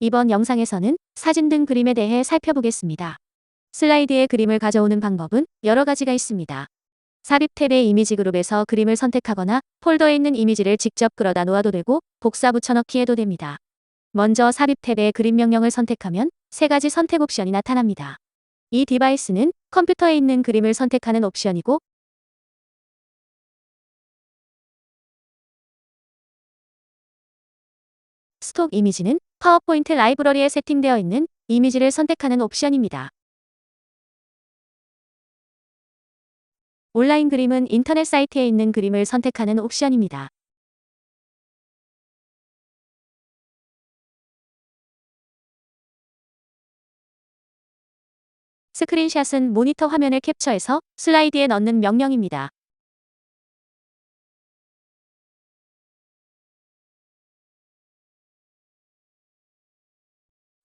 이번 영상에서는 사진 등 그림에 대해 살펴보겠습니다. 슬라이드에 그림을 가져오는 방법은 여러 가지가 있습니다. 삽입 탭의 이미지 그룹에서 그림을 선택하거나 폴더에 있는 이미지를 직접 끌어다 놓아도 되고 복사 붙여넣기 해도 됩니다. 먼저 삽입 탭의 그림 명령을 선택하면 세 가지 선택 옵션이 나타납니다. 이 디바이스는 컴퓨터에 있는 그림을 선택하는 옵션이고 스톡 이미지는 파워포인트 라이브러리에 세팅되어 있는 이미지를 선택하는 옵션입니다. 온라인 그림은 인터넷 사이트에 있는 그림을 선택하는 옵션입니다. 스크린샷은 모니터 화면을 캡처해서 슬라이드에 넣는 명령입니다.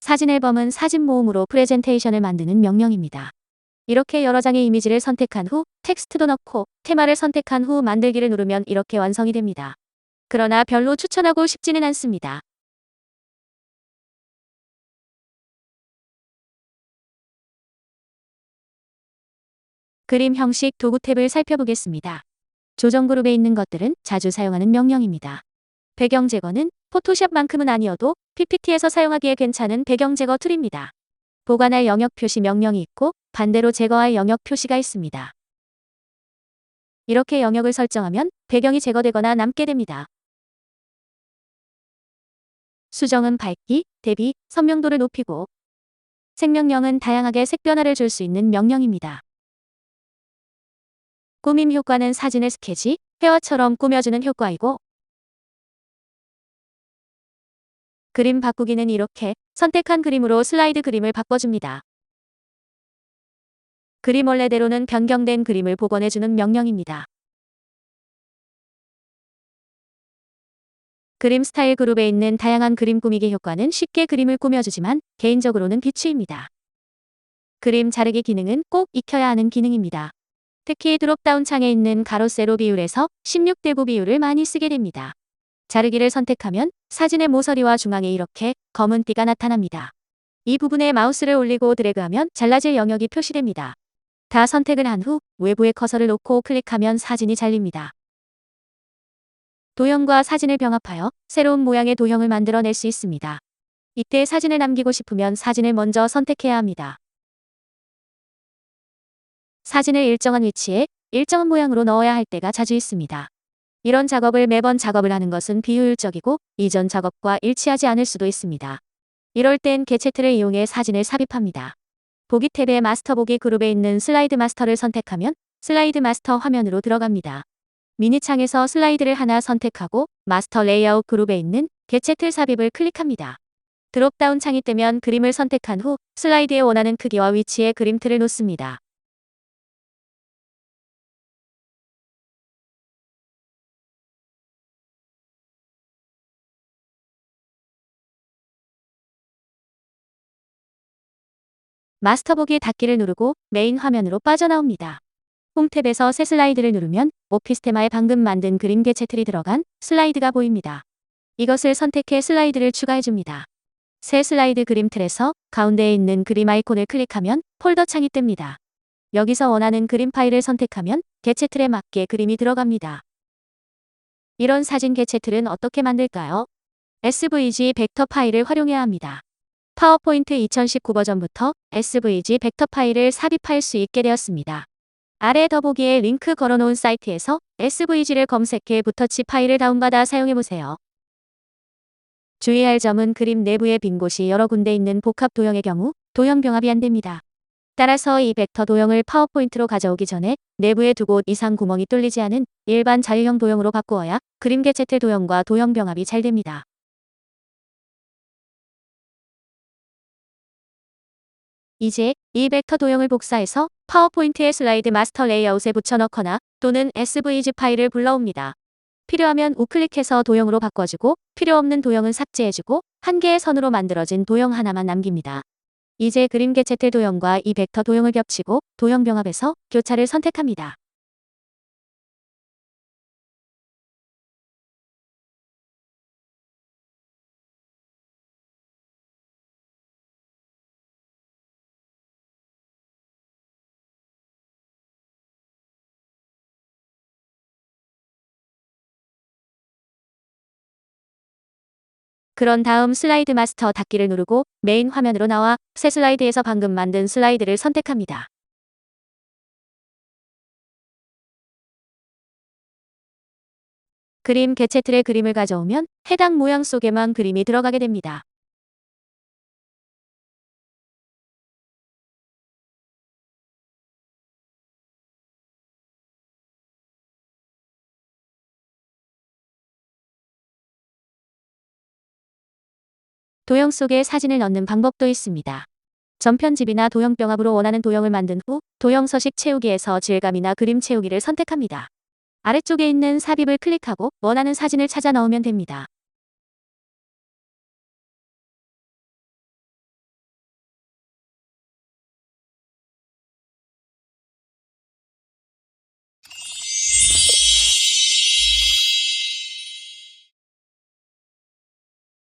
사진 앨범은 사진 모음으로 프레젠테이션을 만드는 명령입니다. 이렇게 여러 장의 이미지를 선택한 후 텍스트도 넣고 테마를 선택한 후 만들기를 누르면 이렇게 완성이 됩니다. 그러나 별로 추천하고 싶지는 않습니다. 그림 형식 도구 탭을 살펴보겠습니다. 조정 그룹에 있는 것들은 자주 사용하는 명령입니다. 배경 제거는 포토샵만큼은 아니어도 PPT에서 사용하기에 괜찮은 배경 제거 툴입니다. 보관할 영역 표시 명령이 있고 반대로 제거할 영역 표시가 있습니다. 이렇게 영역을 설정하면 배경이 제거되거나 남게 됩니다. 수정은 밝기, 대비, 선명도를 높이고 색명령은 다양하게 색 변화를 줄 수 있는 명령입니다. 꾸밈 효과는 사진의 스케치, 회화처럼 꾸며주는 효과이고 그림 바꾸기는 이렇게 선택한 그림으로 슬라이드 그림을 바꿔줍니다. 그림 원래대로는 변경된 그림을 복원해주는 명령입니다. 그림 스타일 그룹에 있는 다양한 그림 꾸미기 효과는 쉽게 그림을 꾸며주지만 개인적으로는 비추입니다. 그림 자르기 기능은 꼭 익혀야 하는 기능입니다. 특히 드롭다운 창에 있는 가로 세로 비율에서 16대 9 비율을 많이 쓰게 됩니다. 자르기를 선택하면 사진의 모서리와 중앙에 이렇게 검은 띠가 나타납니다. 이 부분에 마우스를 올리고 드래그하면 잘라질 영역이 표시됩니다. 다 선택을 한 후 외부에 커서를 놓고 클릭하면 사진이 잘립니다. 도형과 사진을 병합하여 새로운 모양의 도형을 만들어낼 수 있습니다. 이때 사진을 남기고 싶으면 사진을 먼저 선택해야 합니다. 사진을 일정한 위치에 일정한 모양으로 넣어야 할 때가 자주 있습니다. 이런 작업을 매번 작업을 하는 것은 비효율적이고 이전 작업과 일치하지 않을 수도 있습니다. 이럴 땐 개체틀을 이용해 사진을 삽입합니다. 보기 탭의 마스터 보기 그룹에 있는 슬라이드 마스터를 선택하면 슬라이드 마스터 화면으로 들어갑니다. 미니 창에서 슬라이드를 하나 선택하고 마스터 레이아웃 그룹에 있는 개체틀 삽입을 클릭합니다. 드롭다운 창이 뜨면 그림을 선택한 후 슬라이드에 원하는 크기와 위치에 그림틀을 놓습니다. 마스터 보기 닫기를 누르고 메인 화면으로 빠져나옵니다. 홈 탭에서 새 슬라이드를 누르면 오피스 테마에 방금 만든 그림 개체 틀이 들어간 슬라이드가 보입니다. 이것을 선택해 슬라이드를 추가해줍니다. 새 슬라이드 그림 틀에서 가운데에 있는 그림 아이콘을 클릭하면 폴더 창이 뜹니다. 여기서 원하는 그림 파일을 선택하면 개체 틀에 맞게 그림이 들어갑니다. 이런 사진 개체 틀은 어떻게 만들까요? SVG 벡터 파일을 활용해야 합니다. 파워포인트 2019 버전부터 SVG 벡터 파일을 삽입할 수 있게 되었습니다. 아래 더보기에 링크 걸어놓은 사이트에서 SVG를 검색해 부터치 파일을 다운받아 사용해보세요. 주의할 점은 그림 내부에 빈 곳이 여러 군데 있는 복합 도형의 경우 도형 병합이 안됩니다. 따라서 이 벡터 도형을 파워포인트로 가져오기 전에 내부에 두 곳 이상 구멍이 뚫리지 않은 일반 자유형 도형으로 바꾸어야 그림 개체틀 도형과 도형 병합이 잘 됩니다. 이제 이 벡터 도형을 복사해서 파워포인트의 슬라이드 마스터 레이아웃에 붙여넣거나 또는 SVG 파일을 불러옵니다. 필요하면 우클릭해서 도형으로 바꿔주고 필요 없는 도형은 삭제해주고 한 개의 선으로 만들어진 도형 하나만 남깁니다. 이제 그림 개체틀 도형과 이 벡터 도형을 겹치고 도형 병합에서 교차를 선택합니다. 그런 다음 슬라이드 마스터 닫기를 누르고 메인 화면으로 나와 새 슬라이드에서 방금 만든 슬라이드를 선택합니다. 그림 개체 틀에 그림을 가져오면 해당 모양 속에만 그림이 들어가게 됩니다. 도형 속에 사진을 넣는 방법도 있습니다. 전편집이나 도형병합으로 원하는 도형을 만든 후 도형 서식 채우기에서 질감이나 그림 채우기를 선택합니다. 아래쪽에 있는 삽입을 클릭하고 원하는 사진을 찾아 넣으면 됩니다.